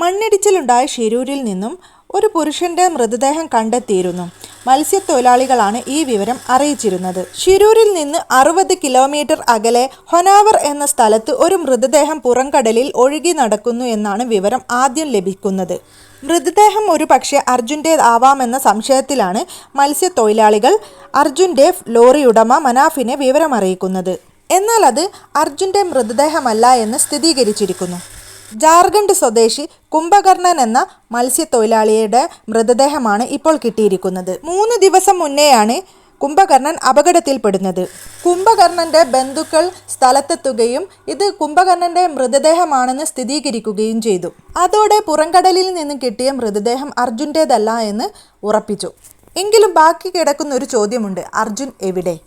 മണ്ണിടിച്ചിലുണ്ടായ ഷിരൂരിൽ നിന്നും ഒരു പുരുഷന്റെ മൃതദേഹം കണ്ടെത്തിയിരുന്നു. മത്സ്യത്തൊഴിലാളികളാണ് ഈ വിവരം അറിയിച്ചിരുന്നത്. ഷിരൂരിൽ നിന്ന് അറുപത് കിലോമീറ്റർ അകലെ ഹൊനാവർ എന്ന സ്ഥലത്ത് ഒരു മൃതദേഹം പുറംകടലിൽ ഒഴുകി നടക്കുന്നു എന്നാണ് വിവരം ആദ്യം ലഭിക്കുന്നത്. മൃതദേഹം ഒരു പക്ഷേ അർജുന്റേതാവാമെന്ന സംശയത്തിലാണ് മത്സ്യത്തൊഴിലാളികൾ അർജുന്റെ ലോറി ഉടമ മനാഫിനെ വിവരമറിയിക്കുന്നത്. എന്നാൽ അത് അർജുന്റെ മൃതദേഹമല്ല എന്ന് സ്ഥിരീകരിച്ചിരിക്കുന്നു. ജാർഖണ്ഡ് സ്വദേശി കുംഭകർണൻ എന്ന മത്സ്യത്തൊഴിലാളിയുടെ മൃതദേഹമാണ് ഇപ്പോൾ കിട്ടിയിരിക്കുന്നത്. മൂന്ന് ദിവസം മുന്നെയാണ് കുംഭകർണൻ അപകടത്തിൽപ്പെടുന്നത്. കുംഭകർണന്റെ ബന്ധുക്കൾ സ്ഥലത്തെത്തുകയും ഇത് കുംഭകർണന്റെ മൃതദേഹമാണെന്ന് സ്ഥിരീകരിക്കുകയും ചെയ്തു. അതോടെ പുറംകടലിൽ നിന്ന് കിട്ടിയ മൃതദേഹം അർജുന്റേതല്ല എന്ന് ഉറപ്പിച്ചു. എങ്കിലും ബാക്കി കിടക്കുന്ന ഒരു ചോദ്യമുണ്ട്. അർജുൻ എവിടെ?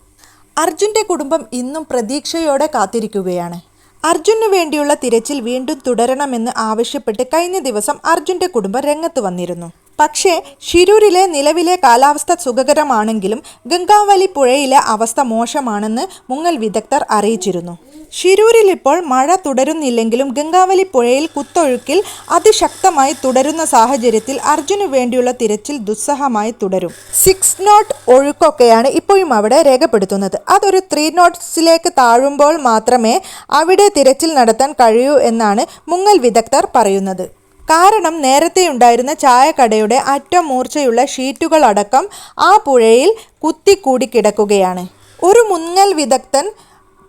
അർജുന്റെ കുടുംബം ഇന്നും പ്രതീക്ഷയോടെ കാത്തിരിക്കുകയാണ്. അർജുനു വേണ്ടിയുള്ള തിരച്ചിൽ വീണ്ടും തുടരണമെന്ന് ആവശ്യപ്പെട്ട് കഴിഞ്ഞ ദിവസം അർജുന്റെ കുടുംബം രംഗത്ത് വന്നിരുന്നു. പക്ഷേ ഷിരൂരിലെ നിലവിലെ കാലാവസ്ഥ സുഖകരമാണെങ്കിലും ഗംഗാവലി പുഴയിലെ അവസ്ഥ മോശമാണെന്ന് മുങ്ങൽ വിദഗ്ധർ അറിയിച്ചിരുന്നു. ഷിരൂരിൽ ഇപ്പോൾ മഴ തുടരുന്നില്ലെങ്കിലും ഗംഗാവലി പുഴയിൽ കുത്തൊഴുക്കിൽ അതിശക്തമായി തുടരുന്ന സാഹചര്യത്തിൽ അർജുനു വേണ്ടിയുള്ള തിരച്ചിൽ ദുസ്സഹമായി തുടരും. സിക്സ് നോട്ട് ഒഴുക്കൊക്കെയാണ് ഇപ്പോഴും അവിടെ രേഖപ്പെടുത്തുന്നത്. അതൊരു ത്രീ നോട്ട്സിലേക്ക് താഴുമ്പോൾ മാത്രമേ അവിടെ തിരച്ചിൽ നടത്താൻ കഴിയൂ എന്നാണ് മുങ്ങൽ വിദഗ്ധർ പറയുന്നത്. കാരണം നേരത്തെ ഉണ്ടായിരുന്ന ചായക്കടയുടെ അറ്റം മൂർച്ചയുള്ള ഷീറ്റുകളടക്കം ആ പുഴയിൽ കുത്തിക്കൂടി കിടക്കുകയാണ്. ഒരു മുങ്ങൽ വിദഗ്ധൻ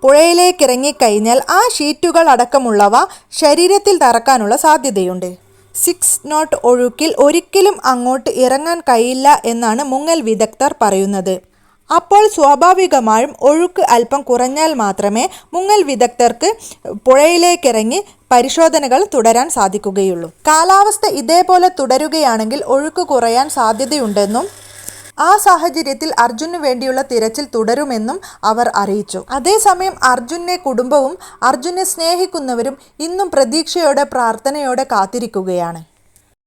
പുഴയിലേക്ക് ഇറങ്ങിക്കഴിഞ്ഞാൽ ആ ഷീറ്റുകൾ അടക്കമുള്ളവ ശരീരത്തിൽ തറക്കാനുള്ള സാധ്യതയുണ്ട്. സിക്സ് നോട്ട് ഒഴുക്കിൽ ഒരിക്കലും അങ്ങോട്ട് ഇറങ്ങാൻ കഴിയില്ല എന്നാണ് മുങ്ങൽ വിദഗ്ധർ പറയുന്നത്. അപ്പോൾ സ്വാഭാവികമായും ഒഴുക്ക് അല്പം കുറഞ്ഞാൽ മാത്രമേ മുങ്ങൽ വിദഗ്ധർക്ക് പുഴയിലേക്കിറങ്ങി പരിശോധനകൾ തുടരാൻ സാധിക്കുകയുള്ളൂ. കാലാവസ്ഥ ഇതേപോലെ തുടരുകയാണെങ്കിൽ ഒഴുക്ക് കുറയാൻ സാധ്യതയുണ്ടെന്നും ആ സാഹചര്യത്തിൽ അർജുനു വേണ്ടിയുള്ള തിരച്ചിൽ തുടരുമെന്നും അവർ അറിയിച്ചു. അതേസമയം അർജുനെ കുടുംബവും അർജുനെ സ്നേഹിക്കുന്നവരും ഇന്നും പ്രതീക്ഷയോടെ പ്രാർത്ഥനയോടെ കാത്തിരിക്കുകയാണ്.